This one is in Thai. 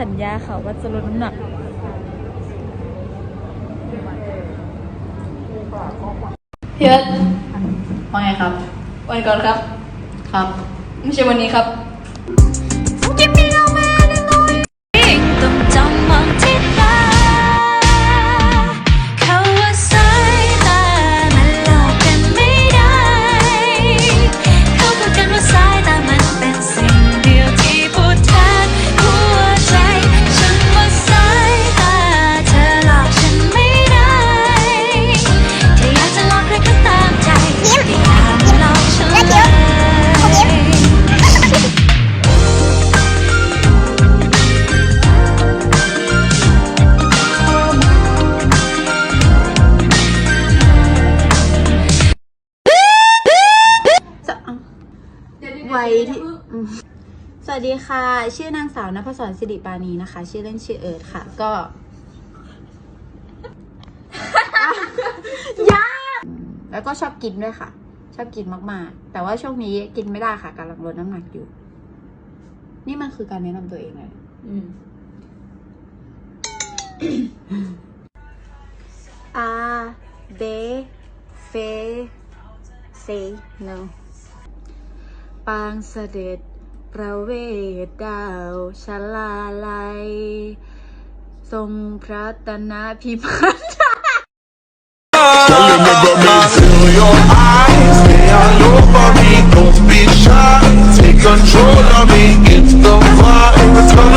สัญญาค่ะว่าจะลดน้ำหนัก พี่เอิร์ธว่าไงครับ วันก่อนครับ ครับ ไม่ใช่วันนี้ครับ วัยที่อืมสวัสดีค่ะ ชื่อนางสาวนภศรสิริปานีนะคะ ชื่อเล่นชื่อเอิร์ธค่ะ ก็ยากแล้วก็ชอบกินด้วยค่ะ ชอบกินมากๆ แต่ว่าช่วงนี้กินไม่ได้ค่ะกำลังลดน้ำหนักอยู่ นี่มันคือการแนะนำตัวเองเลยอืม อาเบเฟเซโน ปางเสด็จประเวทดาวชลาลัย ทรงพระตนะพิพัฒน์ Girl, you never make feel your eyes. Stay all over me, don't be shy. Take control of me, it's the vibe.